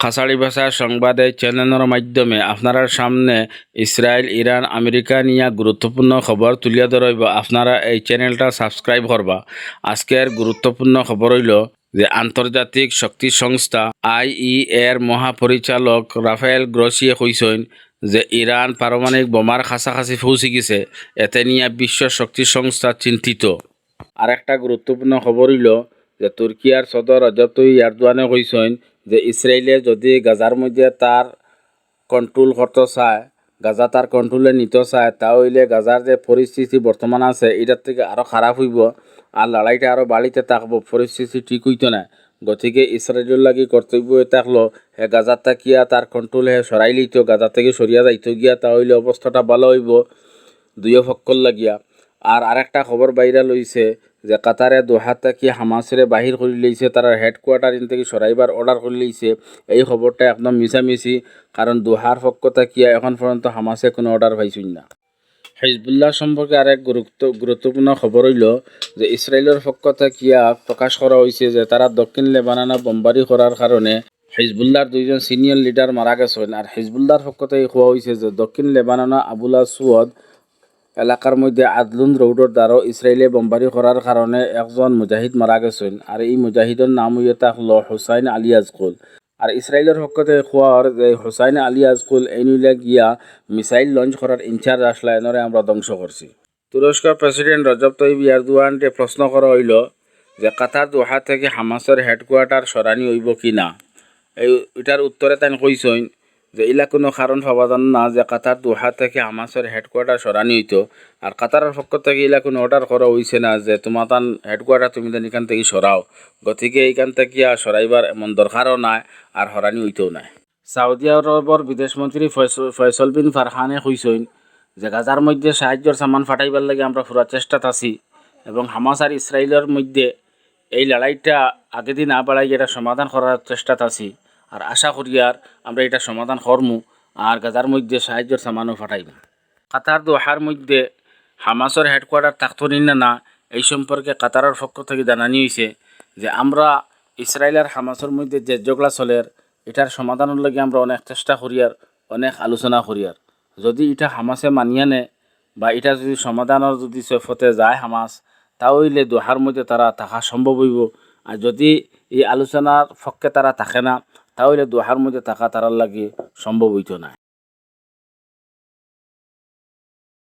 খাসাড়ি ভাষা সংবাদে চ্যানেলের মাধ্যমে আপনার সামনে ইসরায়েল, ইরান, আমেরিকা নিয়ে গুরুত্বপূর্ণ খবর তুলিয়া ধরইব। আপনারা এই চ্যানেলটা সাবস্ক্রাইব করবা। আজকের গুরুত্বপূর্ণ খবর হইল যে আন্তর্জাতিক শক্তি সংস্থা আইই এর মহাপরিচালক রাফায়েল গ্রসিয়ে কইসেন যে ইরান পারমাণবিক বোমার কাছাকাছি পৌঁছে গেছে। এতে নিয়ে বিশ্ব শক্তি সংস্থা চিন্তিত। আর একটা গুরুত্বপূর্ণ খবর হইল যে তুর্কিয়ার সদর রজব তৈব এরদোয়ানে কইসেন যে ইসরায়েলে যদি গাজার মধ্যে তার কন্ট্রোল করতে চায়, গাজা তার কন্ট্রোলে নিতে চায়, তা হইলে গাজার যে পরিস্থিতি বর্তমান আছে এটার থেকে আরও খারাপ হইব আর লড়াইটা আরও বাড়িতে থাকব পরিস্থিতি ঠিক হইতো না গতিকে ইসরায়েলের লাগি কর্তব্য থাকল হে গাজার তাকিয়া তার কন্ট্রোল হে সরাই লইত গাজা থেকে সরিয়া যাইতো গিয়া, তা হইলে অবস্থাটা ভালো হইব। দুইও ফক্কর লাগিয়া। আর আরেকটা খবর বাইরা লইছে যে কাতারে দোহা থাকি হামাসরে বাহির করে লইছে তারা হেডকোয়ার্টার ইন থেকে সরাইবার অর্ডার করে লইছে এই খবরটা একদম মিছামিছি কারণ দোহার পক্ষ থাকিয়া এখন পর্যন্ত হামাসে কোনো অর্ডার পাইছুন না। হিজবুল্লাহ সম্পর্কে আরেক গুরুত্ব গুরুত্বপূর্ণ খবর হইল যে ইসরায়েলের পক্ষ থাকিয়া প্রকাশ করা হয়েছে যে তারা দক্ষিণ লেবাননে বোমবারি করার কারণে হিজবুল্লাহর দুইজন সিনিয়র লিডার মারা গেছেন। আর হিজবুল্লাহর পক্ষ থেকে কোয়া হয়েছে যে দক্ষিণ লেবাননে আবুলা সুয়দ এলাকার মধ্যে আদলুন রোডের দ্বারা ইসরায়েলে বোমবারি করার কারণে একজন মুজাহিদ মারা গেছেন আর এই মুজাহিদের নাম হইয়া থাকল হুসাইন আলী আজকুল আর ইসরায়েলের থেকে খোয়ার যে হুসাইন আলী আজকুল এই নইলে গিয়া মিসাইল লঞ্চ করার ইনচার্জ আসলা এনরে আমরা ধ্বংস করছি তুরস্কর প্রেসিডেন্ট রজব তৈব ইয়ারদুয়ানকে প্রশ্ন করা হইল যে কাতার দোহা থেকে হামাসের হেডকোয়ার্টার সরানি হইব কি না। এই এটার উত্তরে তাই কইসইন যে ইলা কোনো কারণ পাওয়া যান না যে কাতার দোহা থেকে হামাসের হেডকোয়ার্টার সরানি হইতো আর কাতারের পক্ষ থেকে ইলা কোনো অর্ডার করা হইছে না যে তোমার তান হেডকোয়ার্টার তুমি তান এখান থেকে সরাও। গতিকে এইখান থেকে সরাইবার এমন দরকারও নাই, আর হরানি হইতেও নাই। সৌদি আরবর বিদেশমন্ত্রী ফয়সল বিন ফারহানে কইসইন যে গাজার মধ্যে সাহায্যর সামান ফাটাইবার লাগে আমরা পুরা চেষ্টাত আছি এবং হামাস আর ইসরায়েলের মধ্যে এই লড়াইটা আগে দিন না বাড়াই এটা সমাধান করার চেষ্টাত আছি। আর আশা করি আর আমরা এটা সমাধান করমু আর গাজার মধ্যে সাহায্যর সামানও ফাটাইব কাতার দোহার মধ্যে হামাসের হেডকোয়ার্টার থাকতো না না এই সম্পর্কে কাতারের পক্ষ থেকে জানানি হয়েছে যে আমরা ইসরায়েল আর হামাসের মধ্যে যে জগলা চলের এটার সমাধানের লাগে আমরা অনেক চেষ্টা করিয়ার অনেক আলোচনা করিয়ার যদি এটা হামাসে মানিয়া নে বা এটা যদি সমাধানের যদি সৈফতে যায় হামাস তাহলে দোহার মধ্যে তারা থাকা সম্ভব হইব। আর যদি এই আলোচনার পক্ষে তারা থাকে না তাহলে দোহার মধ্যে থাকা তারার লাগে সম্ভব হইতো না।